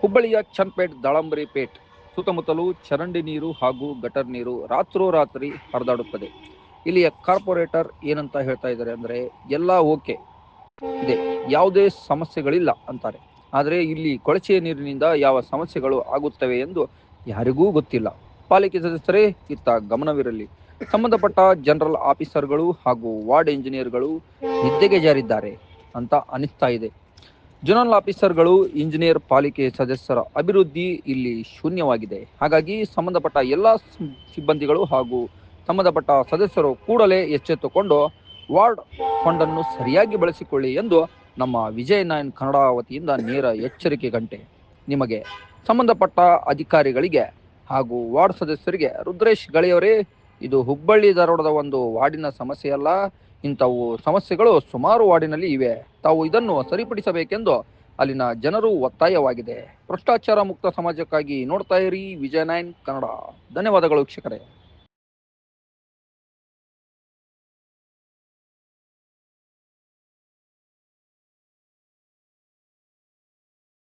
ಹುಬ್ಬಳ್ಳಿಯ ಚನ್ಪೇಟ್ ದಾಳಂಬರಿ ಪೇಟ್ ಸುತ್ತಮುತ್ತಲೂ ಚರಂಡಿ ನೀರು ಹಾಗೂ ಗಟರ್ ನೀರು ರಾತ್ರೋರಾತ್ರಿ ಹರಿದಾಡುತ್ತದೆ. ಇಲ್ಲಿಯ ಕಾರ್ಪೊರೇಟರ್ ಏನಂತ ಹೇಳ್ತಾ ಇದ್ದಾರೆ ಅಂದ್ರೆ, ಎಲ್ಲ ಓಕೆ. ಇದೆ, ಯಾವುದೇ ಸಮಸ್ಯೆಗಳಿಲ್ಲ ಅಂತಾರೆ. ಆದರೆ ಇಲ್ಲಿ ಕೊಳಚೆಯ ನೀರಿನಿಂದ ಯಾವ ಸಮಸ್ಯೆಗಳು ಆಗುತ್ತವೆ ಎಂದು ಯಾರಿಗೂ ಗೊತ್ತಿಲ್ಲ. ಪಾಲಿಕೆ ಸದಸ್ಯರೇ, ಇತ್ತ ಗಮನವಿರಲಿ. ಸಂಬಂಧಪಟ್ಟ ಜನರಲ್ ಆಫೀಸರ್ಗಳು ಹಾಗೂ ವಾರ್ಡ್ ಇಂಜಿನಿಯರ್ಗಳು ನಿದ್ದೆಗೆ ಜಾರಿದ್ದಾರೆ ಅಂತ ಅನಿಸ್ತಾ ಇದೆ. ಜನರಲ್ ಆಫೀಸರ್ಗಳು ಇಂಜಿನಿಯರ್ ಪಾಲಿಕೆ ಸದಸ್ಯರ ಅಭಿವೃದ್ಧಿ ಇಲ್ಲಿ ಶೂನ್ಯವಾಗಿದೆ. ಹಾಗಾಗಿ ಸಂಬಂಧಪಟ್ಟ ಎಲ್ಲ ಸಿಬ್ಬಂದಿಗಳು ಹಾಗೂ ಸಂಬಂಧಪಟ್ಟ ಸದಸ್ಯರು ಕೂಡಲೇ ಎಚ್ಚೆತ್ತುಕೊಂಡು ವಾರ್ಡ್ ಫಂಡನ್ನು ಸರಿಯಾಗಿ ಬಳಸಿಕೊಳ್ಳಿ ಎಂದು ನಮ್ಮ ವಿಜಯ ನಾಯನ್ ಕನ್ನಡ ವತಿಯಿಂದ ನೇರ ಎಚ್ಚರಿಕೆ ಗಂಟೆ. ನಿಮಗೆ ಸಂಬಂಧಪಟ್ಟ ಅಧಿಕಾರಿಗಳಿಗೆ ಹಾಗೂ ವಾರ್ಡ್ ಸದಸ್ಯರಿಗೆ ರುದ್ರೇಶ್ ಗಳಿಯವರೇ ಇದು ಹುಬ್ಬಳ್ಳಿ ಧಾರವಾಡದ ಒಂದು ವಾರ್ಡಿನ ಸಮಸ್ಯೆ ಅಲ್ಲ. ಇಂಥವು ಸಮಸ್ಯೆಗಳು ಸುಮಾರು ವಾರ್ಡಿನಲ್ಲಿ ಇವೆ. ತಾವು ಇದನ್ನು ಸರಿಪಡಿಸಬೇಕೆಂದು ಅಲ್ಲಿನ ಜನರು ಒತ್ತಾಯವಾಗಿದೆ. ಭ್ರಷ್ಟಾಚಾರ ಮುಕ್ತ ಸಮಾಜಕ್ಕಾಗಿ ನೋಡ್ತಾ ಇರಿ. ವಿಜಯ ನೈನ್ ಕನ್ನಡ. ಧನ್ಯವಾದಗಳು ವೀಕ್ಷಕರೇ.